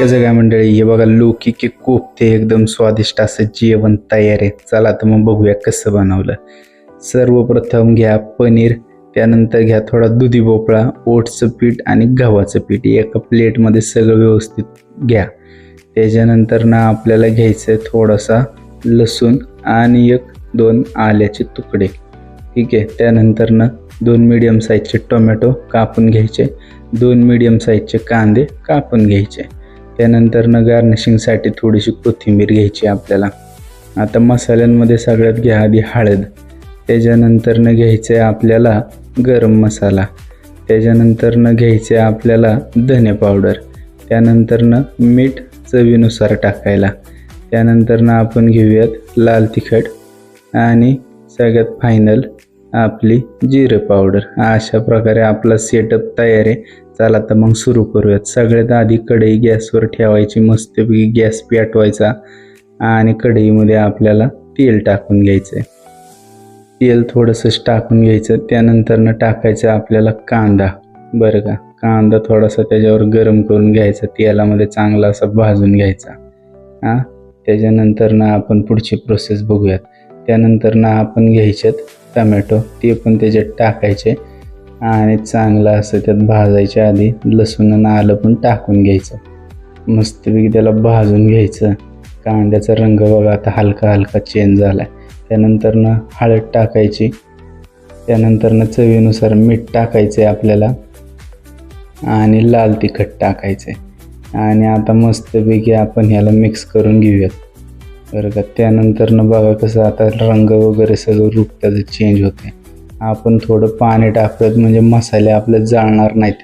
या काय मंडळी हे बघा लोकी की कोफते एकदम स्वादिष्ट असं जेवण तयार आहे. चला तर मग बघूया कसं बनवलं. सर्वप्रथम घ्या पनीर त्यानंतर घ्या थोडा दुधी भोपळा ओटचं पीठ आणि गव्हाचं पीठ. एका प्लेटमध्ये सगळं व्यवस्थित घ्या. त्याच्यानंतर ना आपल्याला घ्यायचं आहे थोडासा लसूण आणि एक दोन आल्याचे तुकडे. ठीक आहे? त्यानंतर ना दोन मिडियम साईजचे टोमॅटो कापून घ्यायचे दोन मिडियम साईजचे कांदे कापून घ्यायचे. त्यानंतर न गार्निशिंगसाठी थोडीशी कोथिंबीर घ्यायची आपल्याला. आता मसाल्यांमध्ये सगळ्यात घ्या आधी हळद. त्याच्यानंतरनं घ्यायचं आहे आपल्याला गरम मसाला. त्याच्यानंतरनं घ्यायचं आहे आपल्याला धने पावडर. त्यानंतरनं मीठ चवीनुसार टाकायला. त्यानंतरनं आपण घेऊयात लाल तिखट. आणि सगळ्यात फायनल आपली जिरे पावडर. अशा प्रकारे आपला सेटअप तयार आहे. चला तर मग सुरू करूयात. सगळ्यात आधी कढई गॅसवर ठेवायची मस्तपैकी गॅस पेटवायचा आणि कढईमध्ये आपल्याला तेल टाकून घ्यायचं आहे तेल थोडंसंच टाकून घ्यायचं त्यानंतरनं टाकायचं आपल्याला कांदा. बरं का? कांदा थोडासा त्याच्यावर गरम करून घ्यायचा तेलामध्ये चांगला असा भाजून घ्यायचा. हां? त्याच्यानंतरनं आपण पुढची प्रोसेस बघूयात. त्यानंतरनं आपण घ्यायच्यात टमॅटो ते पण त्याच्यात टाकायचे. आणि चांगलं असं त्यात भाजायच्या आधी लसूण आणि आलं पण टाकून घ्यायचं. मस्तपैकी त्याला भाजून घ्यायचं. कांद्याचा रंग बघा आता हलका हलका चेंज झाला आहे त्यानंतरनं हळद टाकायची. त्यानंतरनं चवीनुसार मीठ टाकायचं आहे आपल्याला. आणि लाल तिखट टाकायचं आहे आणि आता मस्तपैकी आपण ह्याला मिक्स करून घेऊयात. बरं का? त्यानंतरनं बघा कसं आता रंग वगैरे सगळं रूप त्याचं चेंज होते आपण थोडं पाणी टाकूयात म्हणजे मसाले आपले जाळणार नाहीत.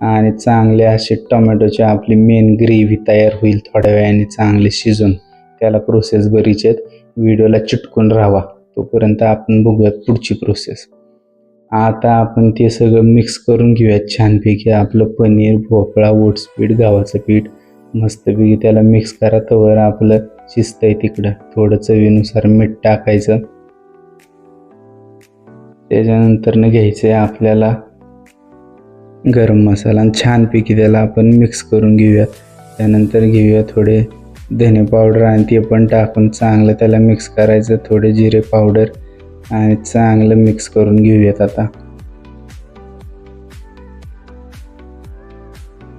आणि चांगले असे टोमॅटोची आपली मेन ग्रेव्ही तयार होईल थोड्या वेळाने चांगले शिजून. त्याला प्रोसेस बरीच आहेत. व्हिडिओला चिटकून राहावा. तोपर्यंत आपण बघूयात पुढची प्रोसेस आता आपण ते सगळं मिक्स करून घेऊयात छानपैकी. आपलं पनीर भोपळा ओट्स पीठ गव्हाचं पीठ. मस्तपैकी त्याला मिक्स करा. तवर आपलं शिजतंय तिकडं. थोडं चवीनुसार मीठ टाकायचं. त्याच्यानंतरनं घ्यायचं आहे आपल्याला गरम मसाला आणि छानपैकी त्याला आपण मिक्स करून घेऊया त्यानंतर घेऊया थोडे धने पावडर आणि ते पण टाकून चांगलं त्याला मिक्स करायचं थोडे जिरे पावडर आणि चांगलं मिक्स करून घेऊयात आता.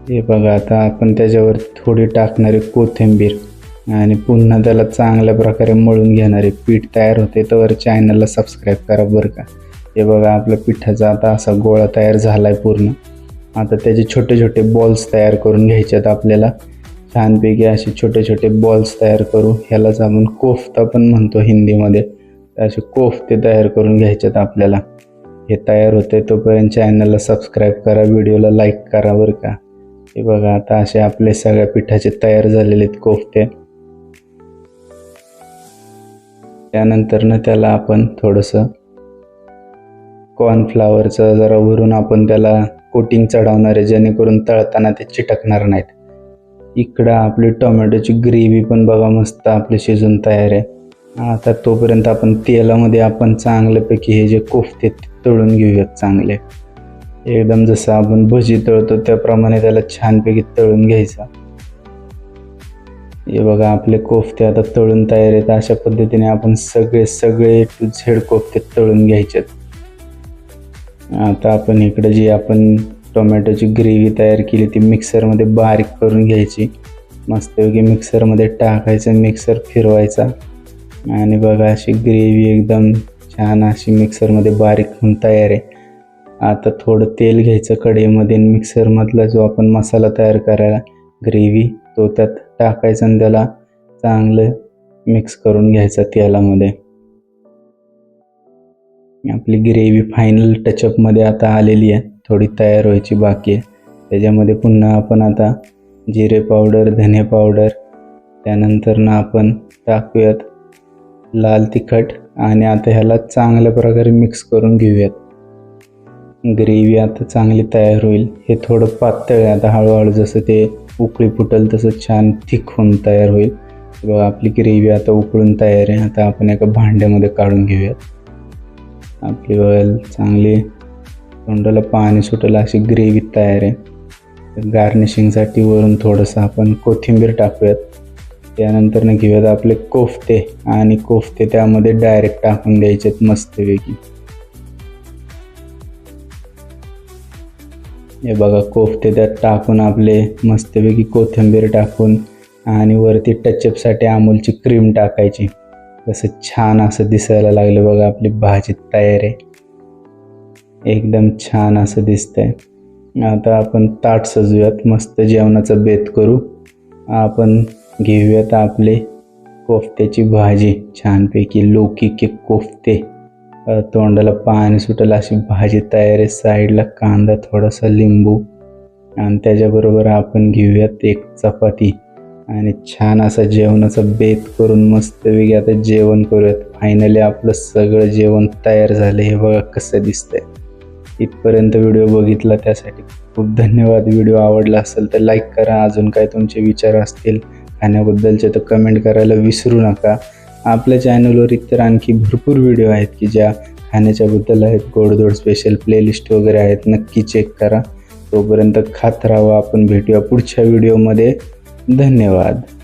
हे बघा आता आपण त्याच्यावर थोडी टाकणारी कोथिंबीर आणि पुन्हा त्याला चांगल्या प्रकारे मळून घेणारे पीठ तयार होते तर चॅनलला सबस्क्राईब करा बरं का. हे बघा आपल्या पिठाचा आता असा गोळा तयार झाला आहे पूर्ण. आता त्याचे छोटे छोटे बॉल्स तयार करून घ्यायच्यात आपल्याला. छानपैकी असे छोटे छोटे बॉल्स तयार करू. ह्यालाच आपण कोफ्ता पण म्हणतो हिंदीमध्ये. असे कोफ्ते तयार करून घ्यायच्यात आपल्याला. हे तयार होते तोपर्यंत चॅनलला सबस्क्राईब करा व्हिडिओला लाईक करा बरं का. हे बघा आता असे आपले सगळ्या पिठाचे तयार झालेले आहेत कोफ्ते. त्यानंतरनं त्याला आपण थोडंसं कॉर्नफ्लावरचं जरा वरून आपण त्याला कोटिंग चढवणार आहे जेणेकरून तळताना ते चिटकणार नाहीत. इकडं आपली टोमॅटोची ग्रेव्ही पण बघा मस्त आपली शिजून तयार आहे. आता तोपर्यंत आपण तेलामध्ये आपण चांगल्यापैकी हे जे कोफते आहेत तळून घेऊयात चांगले. एकदम जसं आपण भजी तळतो त्याप्रमाणे त्याला छानपैकी तळून घ्यायचा. हे बघा आपले कोफते आता तळून तयार आहेत. अशा पद्धतीने आपण सगळे सगळे टू झेड कोफते तळून घ्यायचे आहेत आता आपण इकडं जी आपण टोमॅटोची ग्रेव्ही तयार केली ती मिक्सरमध्ये बारीक करून घ्यायची. मस्तपैकी मिक्सरमध्ये टाकायचं मिक्सर फिरवायचा. आणि बघा अशी ग्रेव्ही एकदम छान अशी मिक्सरमध्ये बारीक होऊन तयार आहे. आता थोडं तेल घ्यायचं कढईमध्ये मिक्सरमधला जो आपण मसाला तयार करायला ग्रेव्ही तो त्यात टाकायचा आणि त्याला चांगलं मिक्स करून घ्यायचा तेलामध्ये. आपली ग्रेव्ही फायनल टचअपमध्ये आता आलेली आहे. थोडी तयार व्हायची बाकी आहे. त्याच्यामध्ये पुन्हा आपण आता जिरे पावडर धने पावडर त्यानंतरनं आपण टाकूयात लाल तिखट आणि आता ह्याला चांगल्या प्रकारे मिक्स करून घेऊयात. ग्रेव्ही आता चांगली तयार होईल. हे थोडं पातळ आहे. आता हळूहळू जसं ते उकळी फुटल तसं छान थिक होऊन तयार होईल. बघा आपली ग्रेव्ही आता उकळून तयार आहे. आता आपण एका भांड्यामध्ये काढून घेऊयात. आपली बघायला चांगली तोंडाला पाणी सुटेल अशी ग्रेव्ही तयार आहे. गार्निशिंगसाठी वरून थोडंसं आपण कोथिंबीर टाकूयात. त्यानंतर न घेऊयात आपले कोफ्ते आणि कोफ्ते त्यामध्ये डायरेक्ट टाकून द्यायचेत मस्तपैकी. हे बघा कोफ्ते त्यात टाकून आपले मस्तपैकी कोथिंबीर टाकून आणि वरती टचअपसाठी अमूलची क्रीम टाकायची. कसं छान असं दिसायला लागलं बघा आपली भाजी तयार आहे. एकदम छान असं दिसतंय. आता आपण ताट सजूयात मस्त जेवणाचा बेत करू. आपण घेऊयात आपले कोफ्त्याची भाजी. छानपैकी लौकिक कोफ्ते. तोंडाला पाणी सुटेल अशी भाजी तयार आहे. साईडला कांदा थोडासा लिंबू. आणि त्याच्याबरोबर आपण घेऊयात एक चपाती. आणि छान असा जेवणाचा बेत करून मस्तपैकी आता जेवण करूयात. फायनली आपलं सगळं जेवण तयार झालं. हे बघा कसं दिसतंय. इथपर्यंत व्हिडिओ बघितला त्यासाठी खूप धन्यवाद. व्हिडिओ आवडला असेल तर लाईक करा. अजून काय तुमचे विचार असतील खाण्याबद्दलचे तर कमेंट करायला विसरू नका. आपल्या चॅनलवर इतर आणखी भरपूर व्हिडिओ आहेत की ज्या खाण्याच्याबद्दल आहेत. गोडधोड स्पेशल प्लेलिस्ट वगैरे आहेत. नक्की चेक करा. तोपर्यंत खात राहावा. आपण भेटूया पुढच्या व्हिडिओमध्ये धन्यवाद.